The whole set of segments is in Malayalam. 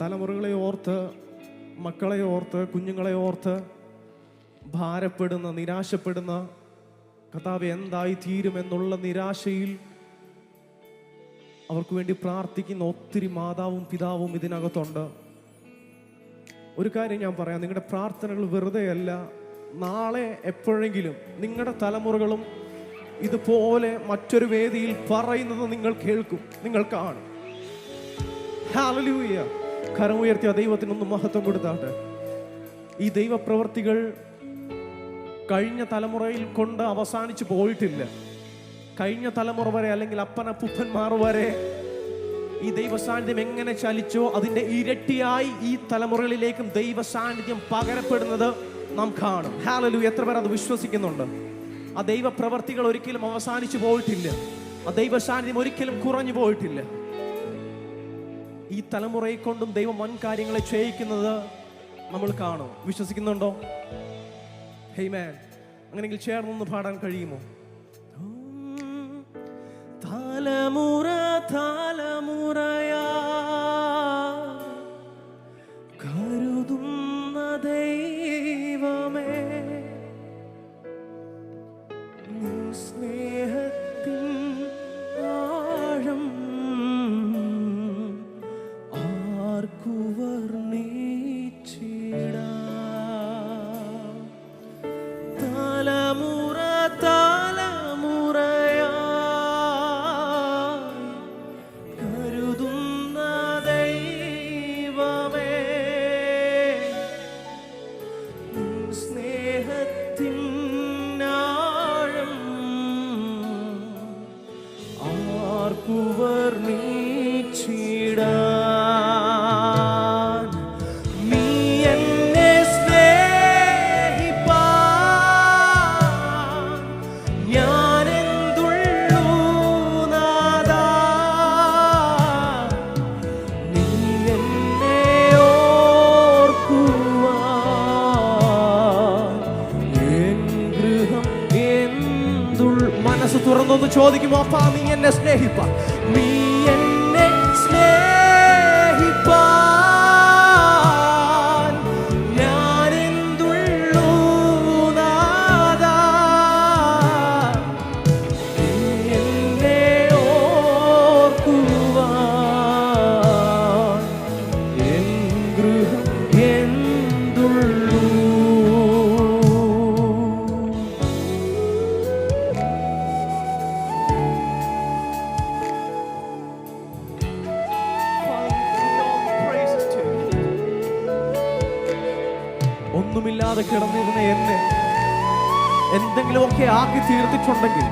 തലമുറകളെ ഓർത്ത് മക്കളെ ഓർത്ത് കുഞ്ഞുങ്ങളെ ഓർത്ത് ഭാരപ്പെടുന്ന നിരാശപ്പെടുന്ന കഥാവ് എന്തായി തീരുമെന്നുള്ള നിരാശയിൽ അവർക്ക് വേണ്ടി പ്രാർത്ഥിക്കുന്ന ഒത്തിരി മാതാവും പിതാവും ഇതിനകത്തുണ്ട്. ഒരു കാര്യം ഞാൻ പറയാം നിങ്ങളുടെ പ്രാർത്ഥനകൾ വെറുതെയല്ല നാളെ എപ്പോഴെങ്കിലും നിങ്ങളുടെ തലമുറകളും ഇതുപോലെ മറ്റൊരു വേദിയിൽ പറയുന്നത് നിങ്ങൾ കേൾക്കും നിങ്ങൾ കാണും. ഹാലലൂയ കരം ഉയർത്തിയ ദൈവത്തിനൊന്ന് മഹത്വം കൊടുത്താട്ടെ ഈ ദൈവപ്രവർത്തികൾ കഴിഞ്ഞ തലമുറയിൽ കൊണ്ട് അവസാനിച്ചു പോയിട്ടില്ല. കഴിഞ്ഞ തലമുറ വരെ അല്ലെങ്കിൽ അപ്പനപ്പുപ്പന്മാർ വരെ ഈ ദൈവ സാന്നിധ്യം എങ്ങനെ ചലിച്ചോ അതിന്റെ ഇരട്ടിയായി ഈ തലമുറകളിലേക്കും ദൈവ സാന്നിധ്യം പകരപ്പെടുന്നത് നാം കാണും. ഹാലലു എത്ര പേർ അത് വിശ്വസിക്കുന്നുണ്ട്? ആ ദൈവപ്രവർത്തികൾ ഒരിക്കലും അവസാനിച്ചു പോയിട്ടില്ല. ആ ദൈവ സാന്നിധ്യം ഒരിക്കലും കുറഞ്ഞു പോയിട്ടില്ല. ഈ തലമുറയെ കൊണ്ടും ദൈവം വൻ കാര്യങ്ങളെ ചെയ്യിക്കുന്നത് നമ്മൾ കാണും. വിശ്വസിക്കുന്നുണ്ടോ? ഹെയ്മാൻ അങ്ങനെങ്കിൽ ചേർന്നൊന്ന് പാടാൻ കഴിയുമോ? തലമുറ തലമുറയാ ചോദിക്കുമോ അപ്പാ നീ എന്നെ സ്നേഹിപ്പ? നീ എന്നെ സ്നേഹിപ്പാൻ ഒന്നുമില്ലാതെ കിടന്നിരുന്ന എന്നെ എന്തെങ്കിലുമൊക്കെ ആക്കി തീർത്തിട്ടുണ്ടെങ്കിൽ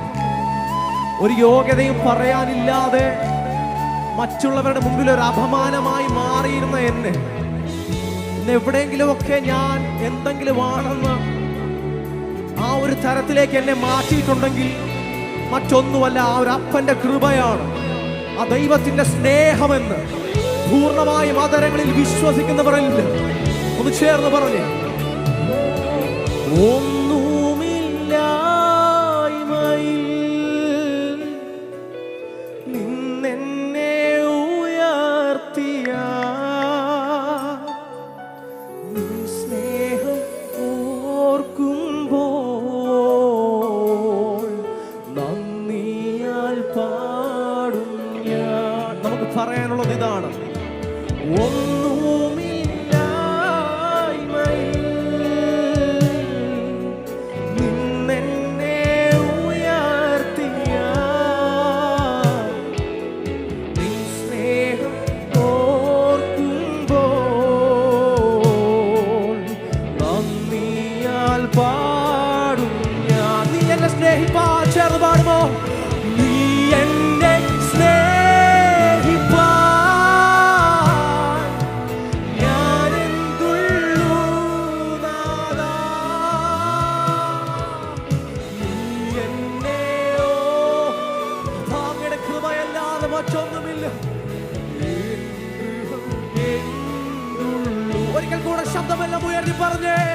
ഒരു യോഗ്യതയും പറയാനില്ലാതെ മറ്റുള്ളവരുടെ മുമ്പിൽ ഒരു അപമാനമായി മാറിയിരുന്ന എന്നെ ഇന്ന് എവിടെയെങ്കിലുമൊക്കെ ഞാൻ എന്തെങ്കിലും ആണെന്ന് ആ ഒരു തരത്തിലേക്ക് എന്നെ മാറ്റിയിട്ടുണ്ടെങ്കിൽ മറ്റൊന്നുമല്ല ആ ഒരു അപ്പന്റെ കൃപയാണ് ആ ദൈവത്തിന്റെ സ്നേഹമെന്ന് പൂർണമായും ആദരങ്ങളിൽ വിശ്വസിക്കുന്നവരല്ല ഒന്ന് ചേർന്ന് പറഞ്ഞേ. 我。ശബ്ദമെല്ലാം ഉയർത്തി പറഞ്ഞേ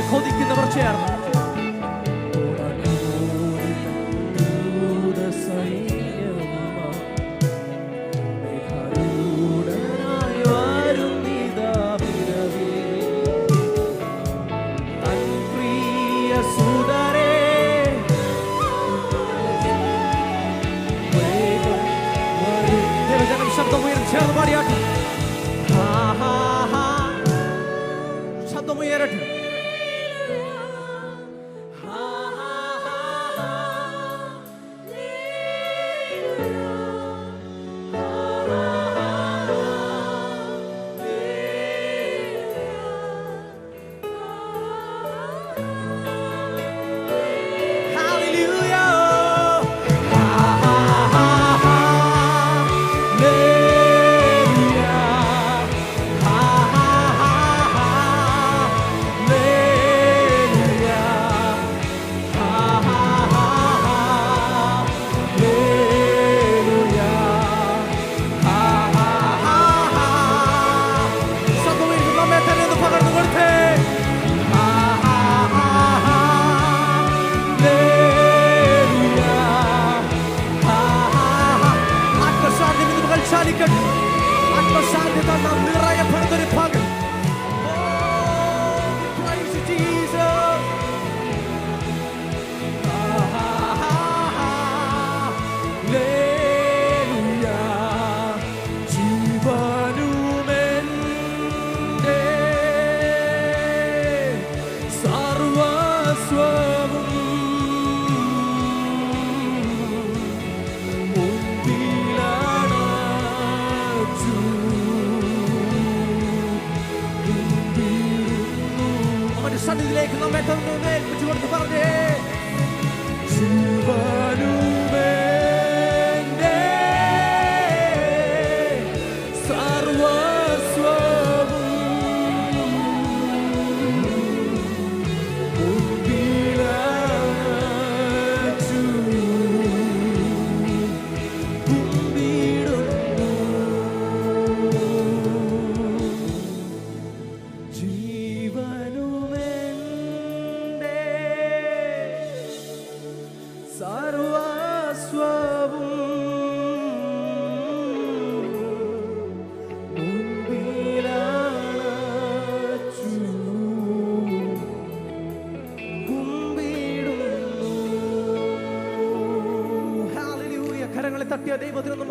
വരവിനെ കൊതിക്കുന്നവർ ചേർന്ന്. ശബ്ദം പാടിയാട്ടെ. ശബ്ദം ഉയരട്ടെ ഉയർത്തിയ ദൈവത്തിനൊന്ന്